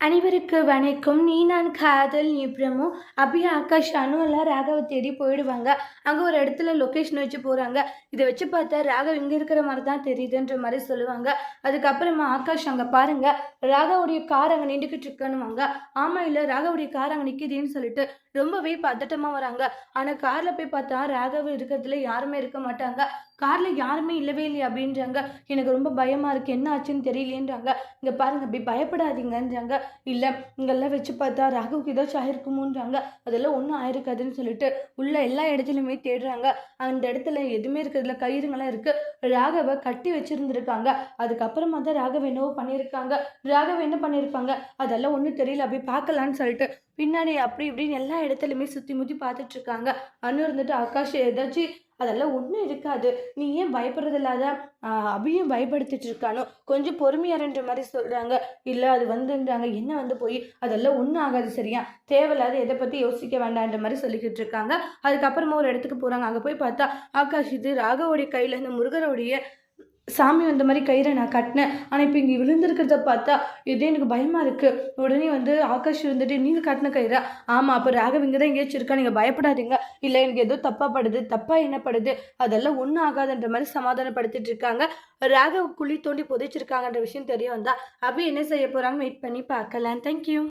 அனைவருக்கு வணக்கம். நீ நான் காதல் நிப்ரமு அபி ஆகாஷ் அனு எல்லாம் ராகவை தேடி போயிடுவாங்க. அங்கே ஒரு இடத்துல லொக்கேஷன் வச்சு போகிறாங்க இதை வச்சு பார்த்தா ராகவ் இங்கே இருக்கிற மாதிரி தான் தெரியுதுன்ற மாதிரி சொல்லுவாங்க. அதுக்கப்புறமா ஆகாஷ் அங்கே பாருங்கள் ராகவுடைய கார் அங்கே நின்றுக்கிட்டு இருக்கணுவாங்க ஆமாம் இல்லை ராகவுடைய கார் அங்கே நிற்கிதுன்னு சொல்லிட்டு ரொம்பவே பதட்டமாக வராங்க. ஆனால் காரில் போய் பார்த்தா ராகவ் இருக்கிறதுல யாருமே இருக்க மாட்டாங்க. காரில் யாருமே இல்லவே இல்லை அப்படின்றாங்க. எனக்கு ரொம்ப பயமாக இருக்குது என்ன ஆச்சுன்னு தெரியலேன்றாங்க. இங்கே பாருங்க அப்படி பயப்படாதீங்கன்றாங்க. இல்லை இங்கெல்லாம் வச்சு பார்த்தா ராகுவுக்கு ஏதாச்சும் ஆயிருக்குமோன்றாங்க. அதெல்லாம் ஒன்றும் ஆயிருக்காதுன்னு சொல்லிட்டு உள்ள எல்லா இடத்துலையுமே தேடுறாங்க. அந்த இடத்துல எதுவுமே இருக்கிறதுல கயிறுங்களாம் இருக்குது ராகவை கட்டி வச்சுருந்துருக்காங்க. அதுக்கப்புறமா தான் ராகவ என்னவோ பண்ணியிருக்காங்க. ராகவ என்ன பண்ணியிருப்பாங்க? அதெல்லாம் ஒன்றும் தெரியல. அப்படி பார்க்கலான்னு சொல்லிட்டு பின்னாடி அப்படி இப்படின்னு எல்லா இடத்துலையுமே சுற்றி முற்றி பார்த்துட்ருக்காங்க இருக்காங்க. இருந்துட்டு ஆகாஷ் ஏதாச்சும் அதெல்லாம் ஒன்றும் இருக்காது. நீ ஏன் பயப்படுறது இல்லாத அபியும் பயப்படுத்திட்டு இருக்கானோ கொஞ்சம் பொறுமையாருன்ற மாதிரி சொல்கிறாங்க இல்லை அது வந்துன்றாங்க. என்ன வந்து போய்? அதெல்லாம் ஒன்றும் ஆகாது சரியா? தேவையில்லாத எதை பற்றி யோசிக்க வேண்டான்ற மாதிரி சொல்லிக்கிட்டு இருக்காங்க. அதுக்கப்புறமா ஒரு இடத்துக்கு போகிறாங்க அங்கே போய் பார்த்தா ஆகாஷ் இது ராகவோடைய கையில் இந்த முருகருடைய சாமி வந்த மாதிரி கயிறை நான் கட்டினேன். ஆனால் இப்போ இங்கே விழுந்திருக்கிறத பார்த்தா எதே எனக்கு பயமாக இருக்குது உடனே வந்து ஆகாஷ் வந்துட்டு நீங்கள் கட்டின கயிறா? ஆமாம் அப்போ ராகவ் இங்கே தான் எங்கேயாச்சும் இருக்கா? நீங்கள் பயப்படாதீங்க. இல்லை எனக்கு ஏதோ தப்பாக படுது. தப்பாக என்ன படுது? அதெல்லாம் ஒன்றும் ஆகாதுன்ற மாதிரி சமாதானப்படுத்திட்டு இருக்காங்க. ராகவ் குழி தோண்டி புதைச்சிருக்காங்கன்ற விஷயம் தெரிய வந்தால் அப்போ என்ன செய்ய போகிறாங்கன்னு வெயிட் பண்ணி பார்க்கலாம். தேங்க்யூ